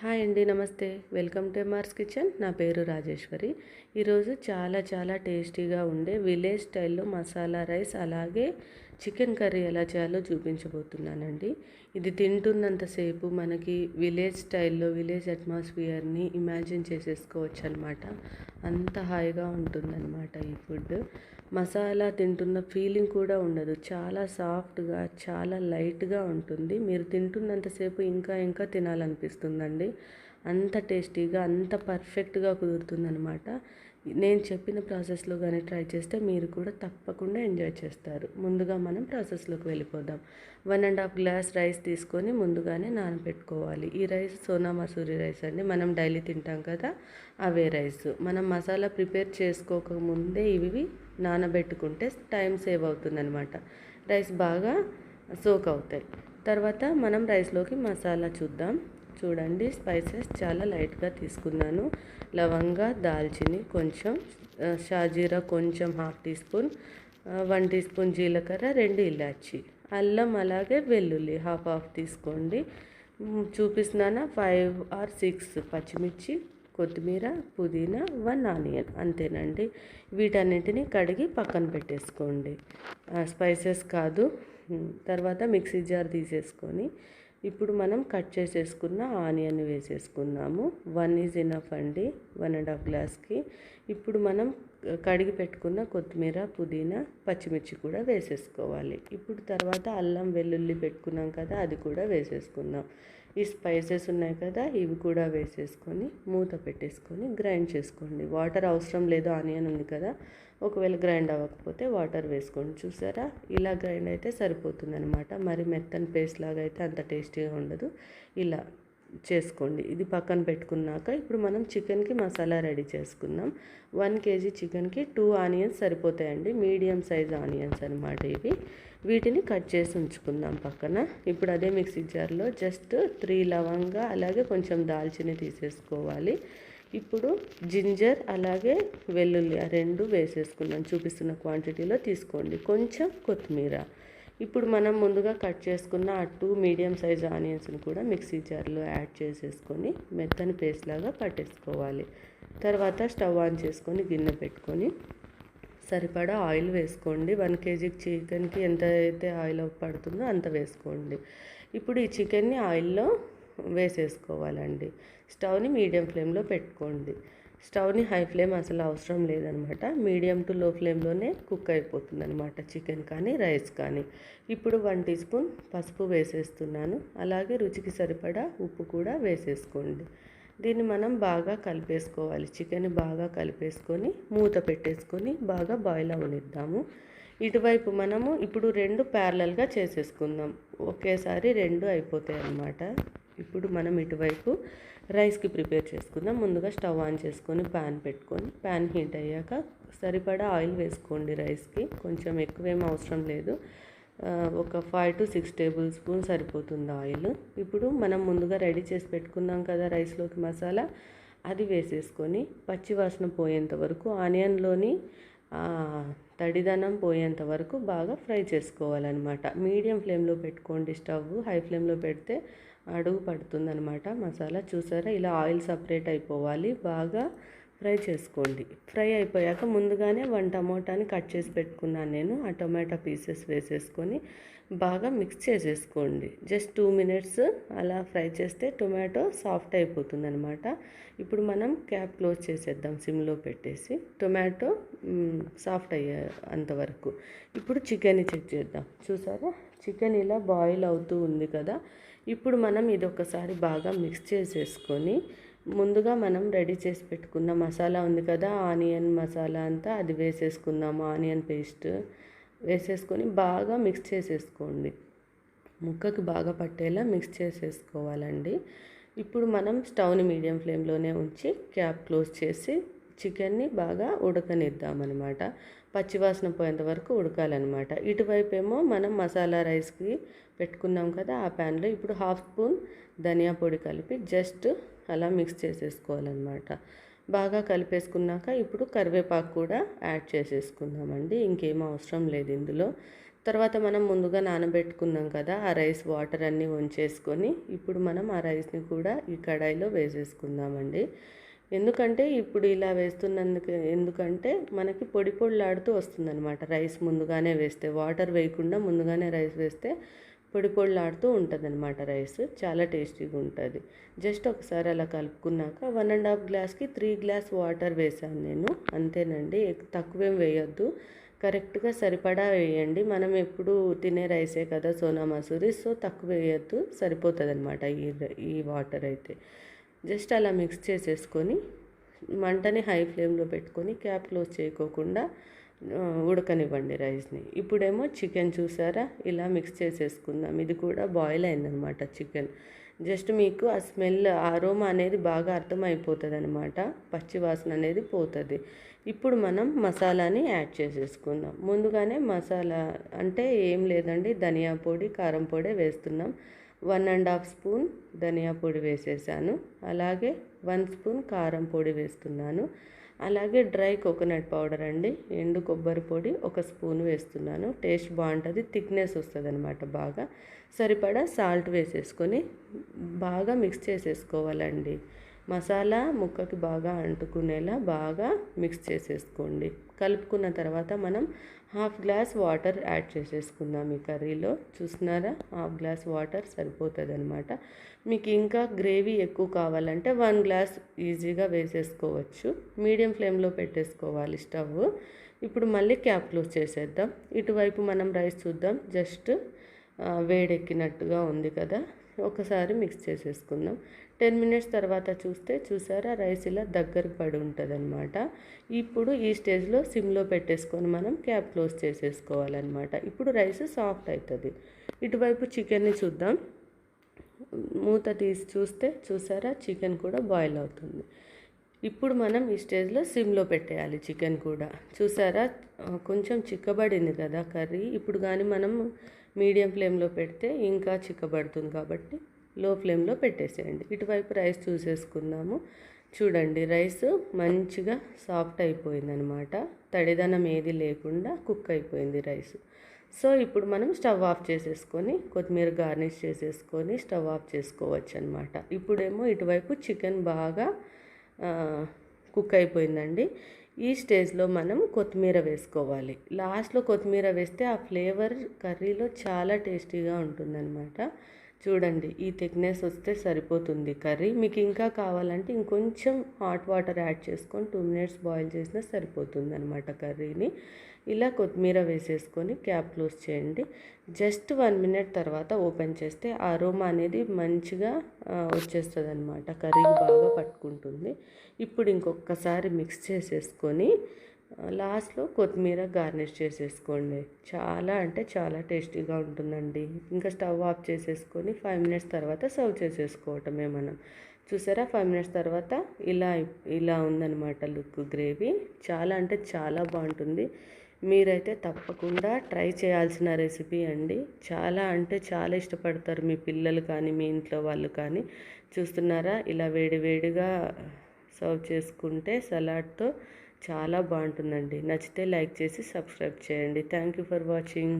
Hi అండి నమస్తే. Welcome to Mars kitchen. నా పేరు రాజేశ్వరి. ఈరోజు చాలా చాలా టేస్టీగా ఉండే విలేజ్ స్టైల్లో మసాలా రైస్ అలాగే చికెన్ కర్రీ ఎలా చేయాలో చూపించబోతున్నానండి. ఇది తింటున్నంతసేపు మనకి విలేజ్ స్టైల్లో విలేజ్ అట్మాస్ఫియర్ని ఇమాజిన్ చేసేసుకోవచ్చు అనమాట అంత హాయిగా ఉంటుందన్నమాట ఈ ఫుడ్. మసాలా తింటున్న ఫీలింగ్ కూడా ఉండదు. చాలా సాఫ్ట్గా చాలా లైట్గా ఉంటుంది. మీరు తింటున్నంతసేపు ఇంకా ఇంకా తినాలనిపిస్తుందండి. అంత టేస్టీగా అంత పర్ఫెక్ట్గా కుదురుతుందనమాట నేను చెప్పిన ప్రాసెస్లో కానీ ట్రై చేస్తే మీరు కూడా తప్పకుండా ఎంజాయ్ చేస్తారు. ముందుగా మనం ప్రాసెస్లోకి వెళ్ళిపోదాం. One and half glass rice తీసుకొని ముందుగానే నానబెట్టుకోవాలి ఈ రైస్ సోనా మసూరి రైస్ అండి. మనం డైలీ తింటాం కదా అవే రైస్. మనం మసాలా ప్రిపేర్ చేసుకోకముందే ఇవి నానబెట్టుకుంటే టైం సేవ్ అవుతుందన్నమాట. రైస్ బాగా సోక్ అవుతాయి. తర్వాత మనం రైస్లోకి మసాలా చూద్దాం. చూడండి స్పైసెస్ చాలా లైట్గా తీసుకున్నాను. లవంగా దాల్చిని కొంచెం షాజీరా కొంచెం half teaspoon one teaspoon జీలకర్ర రెండు ఇలాచి. అల్లం అలాగే వెల్లుల్లి హాఫ్ హాఫ్ తీసుకోండి. చూపిస్తున్నాను? ఫైవ్ ఆర్ సిక్స్ పచ్చిమిర్చి కొత్తిమీర పుదీనా వన్ ఆనియన్ అంతేనండి. వీటన్నిటిని కడిగి పక్కన పెట్టేసుకోండి. స్పైసెస్ కాదు. తర్వాత మిక్సీ జార్ తీసేసుకొని ఇప్పుడు మనం కట్ చేసేసుకున్న ఆనియన్ వేసేసుకున్నాము వన్ ఈజ్ ఇనఫ్ అండి వన్ అండ్ హాఫ్ గ్లాస్కి. ఇప్పుడు మనం కడిగి పెట్టుకున్న కొత్తిమీర పుదీనా పచ్చిమిర్చి కూడా వేసేసుకోవాలి. ఇప్పుడు తర్వాత అల్లం వెల్లుల్లి పెట్టుకున్నాం కదా అది కూడా వేసేసుకుందాం. ఈ స్పైసెస్ ఉన్నాయి కదా ఇవి కూడా వేసేసుకొని మూత పెట్టేసుకొని గ్రైండ్ చేసుకోండి. వాటర్ అవసరం లేదు ఆనియన్ ఉంది కదా ఒకవేళ గ్రైండ్ అవ్వకపోతే వాటర్ వేసుకోండి. చూసారా? ఇలా గ్రైండ్ అయితే సరిపోతుంది అనమాట మరి మెత్తని పేస్ట్ లాగా అయితే అంత టేస్టీగా ఉండదు. ఇలా చేసుకోండి. ఇది పక్కన పెట్టుకున్నాక ఇప్పుడు మనం చికెన్కి మసాలా రెడీ చేసుకుందాం. వన్ కేజీ చికెన్కి టూ ఆనియన్స్ సరిపోతాయండి. మీడియం సైజ్ ఆనియన్స్ అనమాట ఇవి. వీటిని కట్ చేసి ఉంచుకుందాం పక్కన. ఇప్పుడు అదే మిక్సీ జార్లో జస్ట్ త్రీ లవంగా అలాగే కొంచెం దాల్చిని తీసేసుకోవాలి. ఇప్పుడు జింజర్ అలాగే వెల్లుల్లి ఆ రెండు వేసేసుకున్నాం చూపిస్తున్న క్వాంటిటీలో తీసుకోండి. కొంచెం కొత్తిమీర. ఇప్పుడు మనం ముందుగా కట్ చేసుకున్న ఆ టూ మీడియం సైజ్ ఆనియన్స్ని కూడా మిక్సీ జార్లో యాడ్ చేసేసుకొని మెత్తని పేస్ట్ లాగా పట్టేసుకోవాలి. తర్వాత స్టవ్ ఆన్ చేసుకొని గిన్నె పెట్టుకొని సరిపడా ఆయిల్ వేసుకోండి. వన్ కేజీ చికెన్కి ఎంత అయితే ఆయిల్ పడుతుందో అంత వేసుకోండి. ఇప్పుడు ఈ చికెన్ని ఆయిల్లో వేసేసుకోవాలండి. స్టవ్ని మీడియం ఫ్లేమ్లో పెట్టుకోండి. స్టవ్ని హై ఫ్లేమ్ అసలు అవసరం లేదనమాట. మీడియం టు లో ఫ్లేమ్లోనే కుక్ అయిపోతుంది అనమాట చికెన్ కానీ రైస్ కానీ. ఇప్పుడు వన్ టీ స్పూన్ పసుపు వేసేస్తున్నాను. అలాగే రుచికి సరిపడా ఉప్పు కూడా వేసేసుకోండి. దీన్ని మనం బాగా కలిపేసుకోవాలి. చికెన్ బాగా కలిపేసుకొని మూత పెట్టేసుకొని బాగా బాయిల్ అవనిద్దాము. ఇటువైపు మనము ఇప్పుడు రెండు ప్యారలల్గా చేసేసుకుందాం. ఒకేసారి రెండు అయిపోతాయి అన్నమాట ఇప్పుడు మనం ఇటువైపు రైస్కి ప్రిపేర్ చేసుకుందాం. ముందుగా స్టవ్ ఆన్ చేసుకొని ప్యాన్ పెట్టుకొని ప్యాన్ హీట్ అయ్యాక సరిపడా ఆయిల్ వేసుకోండి రైస్కి. కొంచెం ఎక్కువేం అవసరం లేదు. ఒక five to six tablespoon సరిపోతుంది ఆయిల్. ఇప్పుడు మనం ముందుగా రెడీ చేసి పెట్టుకున్నాం కదా రైస్లోకి మసాలా అది వేసేసుకొని పచ్చివాసన పోయేంత వరకు ఆనియన్లోని తడిదనం పోయేంత వరకు బాగా ఫ్రై చేసుకోవాలన్నమాట. మీడియం ఫ్లేమ్లో పెట్టుకోండి స్టవ్. హై ఫ్లేమ్లో పెడితే అడుగు పడుతుందనమాట మసాలా చూసారా? ఇలా ఆయిల్ సపరేట్ అయిపోవాలి. బాగా ఫ్రై చేసుకోండి. ఫ్రై అయిపోయాక ముందుగానే వన్ టమోటాని కట్ చేసి పెట్టుకున్నాను నేను. ఆ టొమాటో పీసెస్ వేసేసుకొని బాగా మిక్స్ చేసేసుకోండి. జస్ట్ టూ మినిట్స్ అలా ఫ్రై చేస్తే టొమాటో సాఫ్ట్ అయిపోతుంది అనమాట ఇప్పుడు మనం క్యాప్ క్లోజ్ చేసేద్దాం సిమ్లో పెట్టేసి. టొమాటో సాఫ్ట్ అయ్యే అంతవరకు ఇప్పుడు చికెన్ చెక్ చేద్దాం. చూసారా? చికెన్ ఇలా బాయిల్ అవుతూ ఉంది కదా. ఇప్పుడు మనం ఇది ఒకసారి బాగా మిక్స్ చేసేసుకొని ముందుగా మనం రెడీ చేసి పెట్టుకున్న మసాలా ఉంది కదా ఆనియన్ మసాలా అంతా అది వేసేసుకుందాము ఆనియన్ పేస్ట్ వేసేసుకొని బాగా మిక్స్ చేసేసుకోండి. ముక్కకి బాగా పట్టేలా మిక్స్ చేసేసుకోవాలండి. ఇప్పుడు మనం స్టవ్ని మీడియం ఫ్లేమ్లోనే ఉంచి క్యాప్ క్లోజ్ చేసి చికెన్ని బాగా ఉడకనిద్దామన్నమాట. పచ్చివాసన పోయేంత వరకు ఉడకాలన్నమాట. ఇటువైపు ఏమో మనం మసాలా రైస్కి పెట్టుకున్నాం కదా ఆ ప్యాన్లో ఇప్పుడు హాఫ్ స్పూన్ ధనియా పొడి కలిపి జస్ట్ అలా మిక్స్ చేసేసుకోవాలన్నమాట. బాగా కలిపేసుకున్నాక ఇప్పుడు కరివేపాకు కూడా యాడ్ చేసేసుకుందామండి ఇంకేం అవసరం లేదు ఇందులో. తర్వాత మనం ముందుగా నానబెట్టుకున్నాం కదా ఆ రైస్ వాటర్ అన్నీ వంచేసుకొని ఇప్పుడు మనం ఆ రైస్ని కూడా ఈ కడాయిలో వేసేసుకుందామండి. ఎందుకంటే ఇప్పుడు ఇలా వేస్తున్నందుకు ఎందుకంటే మనకి పొడి పొడిలాడుతూ వస్తుందన్నమాట. రైస్ ముందుగానే వేస్తే వాటర్ వేయకుండా ముందుగానే రైస్ వేస్తే పొడి పొడిలాడుతూ ఉంటుంది అనమాట రైస్. చాలా టేస్టీగా ఉంటుంది. జస్ట్ ఒకసారి అలా కలుపుకున్నాక వన్ అండ్ హాఫ్ గ్లాస్కి త్రీ గ్లాస్ వాటర్ వేసాను నేను. అంతేనండి. తక్కువేం వేయొద్దు. కరెక్ట్గా సరిపడా వేయండి. మనం ఎప్పుడు తినే రైసే కదా సోనా మసూరి. సో తక్కువ వేయద్దు. సరిపోతుంది అనమాట ఈ ఈ వాటర్ అయితే. జస్ట్ అలా మిక్స్ చేసేసుకొని మంటని హై ఫ్లేమ్లో పెట్టుకొని క్యాప్ క్లోజ్ చేయకోకుండా ఉడకనివ్వండి రైస్ని ఇప్పుడేమో చికెన్ చూసారా? ఇలా మిక్స్ చేసేసుకుందాం. ఇది కూడా బాయిల్ అయిందనమాట చికెన్ జస్ట్ మీకు ఆ స్మెల్ ఆరోమా అనేది బాగా అర్థమైపోతుంది అనమాట పచ్చివాసన అనేది పోతుంది. ఇప్పుడు మనం మసాలాని యాడ్ చేసేసుకుందాం. ముందుగానే మసాలా అంటే ఏం లేదండి. ధనియా పొడి కారం పొడి వేస్తున్నాం. వన్ అండ్ హాఫ్ స్పూన్ ధనియా పొడి వేసేసాను. అలాగే వన్ స్పూన్ కారం పొడి వేస్తున్నాను. అలాగే డ్రై కోకోనట్ పౌడర్ అండి. ఎండు కొబ్బరి పొడి ఒక స్పూన్ వేస్తున్నాను. టేస్ట్ బాగుంటుంది థిక్నెస్ వస్తుంది అనమాట బాగా. సరిపడా సాల్ట్ వేసేసుకొని బాగా మిక్స్ చేసేసుకోవాలండి. మసాలా ముక్కకి బాగా అంటుకునేలా బాగా మిక్స్ చేసేసుకోండి. కలుపుకున్న తర్వాత మనం హాఫ్ గ్లాస్ వాటర్ యాడ్ చేసేసుకుందాం ఈ కర్రీలో. చూస్తున్నారా? హాఫ్ గ్లాస్ వాటర్ సరిపోతుంది అనమాట మీకు ఇంకా గ్రేవీ ఎక్కువ కావాలంటే వన్ గ్లాస్ ఈజీగా వేసేసుకోవచ్చు. మీడియం ఫ్లేమ్లో పెట్టేసుకోవాలి స్టవ్. ఇప్పుడు మళ్ళీ క్యాప్ క్లోజ్ చేసేద్దాం. ఇటువైపు మనం రైస్ చూద్దాం. జస్ట్ వేడెక్కినట్టుగా ఉంది కదా. ఒకసారి మిక్స్ చేసేసుకుందాం. టెన్ మినిట్స్ తర్వాత చూస్తే చూసారా రైస్ ఇలా దగ్గరకు పడి ఉంటుందన్నమాట. ఇప్పుడు ఈ స్టేజ్లో సిమ్లో పెట్టేసుకొని మనం క్యాప్ క్లోజ్ చేసేసుకోవాలన్నమాట. ఇప్పుడు రైస్ సాఫ్ట్ అవుతుంది ఇటువైపు చికెన్ని చూద్దాం. మూత తీసి చూస్తే చూసారా చికెన్ కూడా బాయిల్ అవుతుంది. ఇప్పుడు మనం ఈ స్టేజ్లో సిమ్లో పెట్టేయాలి చికెన్ కూడా. చూసారా కొంచెం చిక్కబడింది కదా కర్రీ. ఇప్పుడు కానీ మనం మీడియం ఫ్లేమ్లో పెడితే ఇంకా చిక్కబడుతుంది కాబట్టి లో ఫ్లేమ్లో పెట్టేసేయండి. ఇటువైపు రైస్ చూసేసుకుందాము. చూడండి రైస్ మంచిగా సాఫ్ట్ అయిపోయింది అనమాట తడిదనం ఏది లేకుండా కుక్ అయిపోయింది రైస్. సో ఇప్పుడు మనం స్టవ్ ఆఫ్ చేసేసుకొని కొత్తిమీర గార్నిష్ చేసేసుకొని స్టవ్ ఆఫ్ చేసుకోవచ్చు అనమాట ఇప్పుడేమో ఇటువైపు చికెన్ బాగా కుక్ అయిపోయిందండి. ఈ స్టేజ్లో మనం కొత్తిమీర వేసుకోవాలి. లాస్ట్లో కొత్తిమీర వేస్తే ఆ ఫ్లేవర్ కర్రీలో చాలా టేస్టీగా ఉంటుందన్నమాట చూడండి ఈ థిక్నెస్ వస్తే సరిపోతుంది కర్రీ. మీకు ఇంకా కావాలంటే ఇంకొంచెం హాట్ వాటర్ యాడ్ చేసుకొని టూ మినిట్స్ బాయిల్ చేసినా సరిపోతుంది అనమాట కర్రీని. ఇలా కొత్తిమీర వేసేసుకొని క్యాప్ క్లోజ్ చేయండి. జస్ట్ వన్ మినిట్ తర్వాత ఓపెన్ చేస్తే అరోమా అనేది మంచిగా వచ్చేస్తుంది అనమాట కర్రీ బాగా పట్టుకుంటుంది. ఇప్పుడు ఇంకొకసారి మిక్స్ చేసేసుకొని లాస్ట్లో కొత్తిమీర గార్నిష్ చేసేసుకోండి. చాలా అంటే చాలా టేస్టీగా ఉంటుందండి. ఇంకా స్టవ్ ఆఫ్ చేసేసుకొని ఫైవ్ మినిట్స్ తర్వాత సర్వ్ చేసేసుకోవటమే మనం. చూసారా? ఫైవ్ మినిట్స్ తర్వాత ఇలా ఇలా ఉందన్నమాట లుక్ గ్రేవీ. చాలా అంటే చాలా బాగుంటుంది. మీరైతే తప్పకుండా ట్రై చేయాల్సిన రెసిపీ అండి. చాలా అంటే చాలా ఇష్టపడతారు మీ పిల్లలు కానీ మీ ఇంట్లో వాళ్ళు కానీ. చూస్తున్నారా? ఇలా వేడి వేడిగా సర్వ్ చేసుకుంటే సలాడ్తో చాలా బాగుంటుందండి. నచ్చితే లైక్ చేసి సబ్స్క్రైబ్ చేయండి. Thank you for watching